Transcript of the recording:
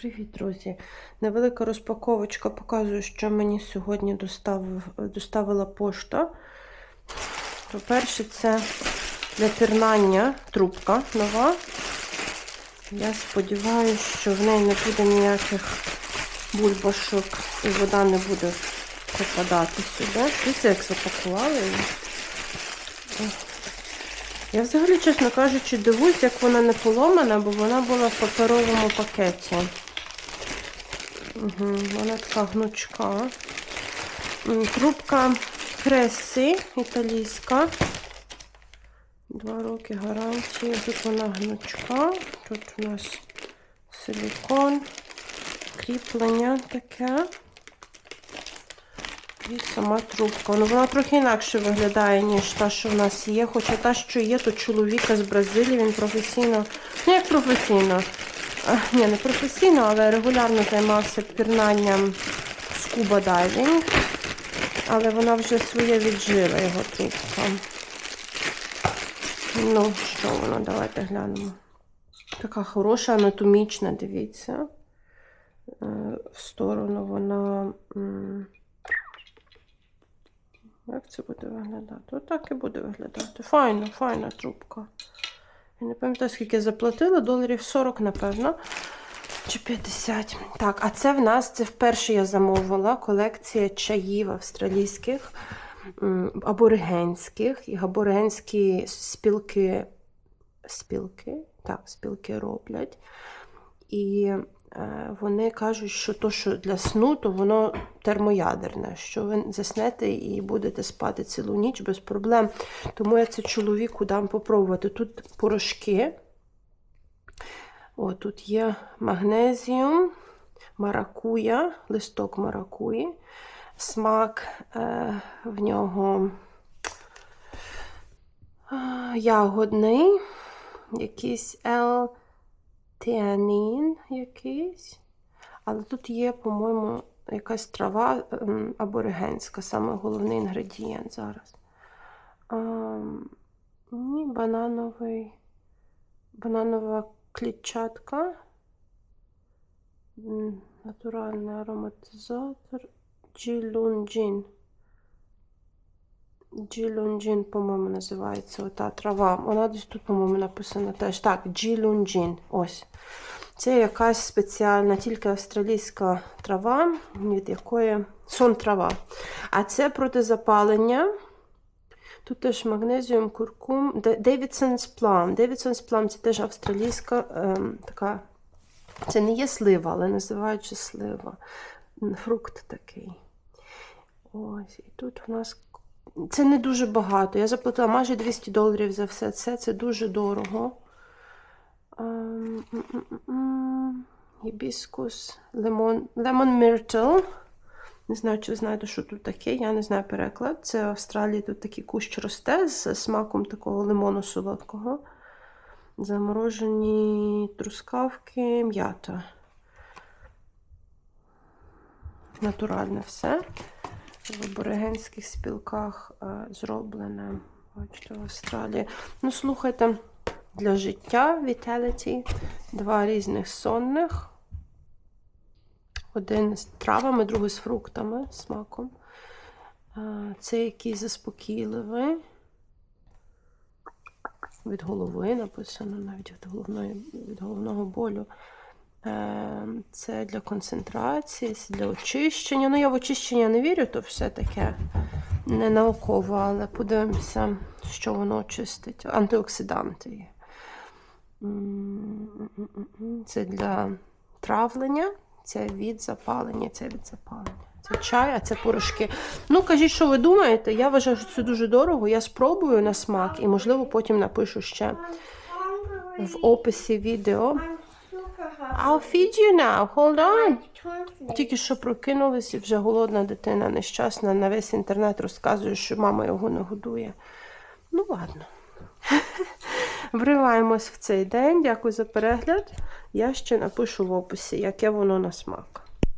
Привіт, друзі! Невелика розпаковочка показує, що мені сьогодні доставив, доставила пошта. По-перше, це для пірнання трубка нова. Я сподіваюся, що в неї не буде ніяких бульбашок і вода не буде попадати сюди. Дивіться, як запакували її. Я взагалі, чесно кажучи, дивуюсь, як вона не поломана, бо вона була в паперовому пакеті. Угу, вона така гнучка. Трубка Кресі італійська. Два роки гарантії. Тут вона гнучка. Тут у нас силікон, кріплення таке. І сама трубка. Ну, вона трохи інакше виглядає, ніж та, що в нас є. Хоча та, що є, то чоловіка з Бразилії, він професійно, ну як професійно, ні, не професійно, але регулярно займався пірнанням скуба дайвінг. Але вона вже своє віджила його трубка. Ну, що воно, давайте глянемо. Така хороша, анатомічна, дивіться. Е, В сторону вона. як це буде виглядати? Отак і буде виглядати. Файна, файна трубка. Я не пам'ятаю, скільки заплатила, доларів 40, напевно. Чи 50. Так, а це в нас це вперше я замовила колекція чаїв австралійських, аборигенських. І аборигенські спілки. Спілки? Так, спілки роблять. І Вони кажуть, що то, що для сну, то воно термоядерне, що ви заснете і будете спати цілу ніч без проблем. Тому я це чоловіку дам попробувати. Тут порошки. О, тут є магнезіум, маракуя, листок маракуї, смак е, в нього е, ягодний, якийсь L тіанін якийсь. Але тут є, по-моєму, якась трава ем, аборигенська, саме головний інгредієнт зараз. Ем, ні, банановий, бананова клітчатка, натуральний ароматизатор, джилунджін. Джилунджін, по-моєму, називається ота трава. Вона десь тут, по-моєму, написана теж. Так, джилунджін. Ось. Це якась спеціальна, тільки австралійська трава, від якої сон трава. А це протизапалення. Тут теж магнезіум, куркум. Davidson's Plum. Davidson's Plum це теж австралійська ем, така. Це не є слива, але називають слива. Фрукт такий. Ось. І тут у нас це не дуже багато. Я заплатила майже 200 доларів за все це. Це дуже дорого. Ем. Гібіскус, лимон, лемон міртл. Не знаю, чи ви знаєте, що тут таке. Я не знаю переклад. Це в Австралії тут такий кущ росте з смаком такого лимону солодкого. Заморожені трускавки, м'ята. Натуральне все в аборигенських спілках е, зроблене. Бачите, в Австралії. Ну, слухайте, для життя Vitality два різних сонних. Один з травами, другий з фруктами, смаком. Е, Це який заспокійливий. Від голови написано, навіть від, головної, від головного болю. Е, Це для концентрації, це для очищення. Ну, я в очищення не вірю, то все таке не науково, але подивимося, що воно очистить. Антиоксиданти. є. Це для травлення, це від запалення, це від запалення. Це чай, а це порошки. Ну, кажіть, що ви думаєте? Я вважаю, що це дуже дорого. Я спробую на смак і, можливо, потім напишу ще в описі відео. I'll feed you now. Hold on. Тільки що прокинулись і вже голодна дитина нещасна. На весь інтернет розказує, що мама його не годує. Ну, ладно. Вриваємось в цей день. Дякую за перегляд. Я ще напишу в описі, яке воно на смак.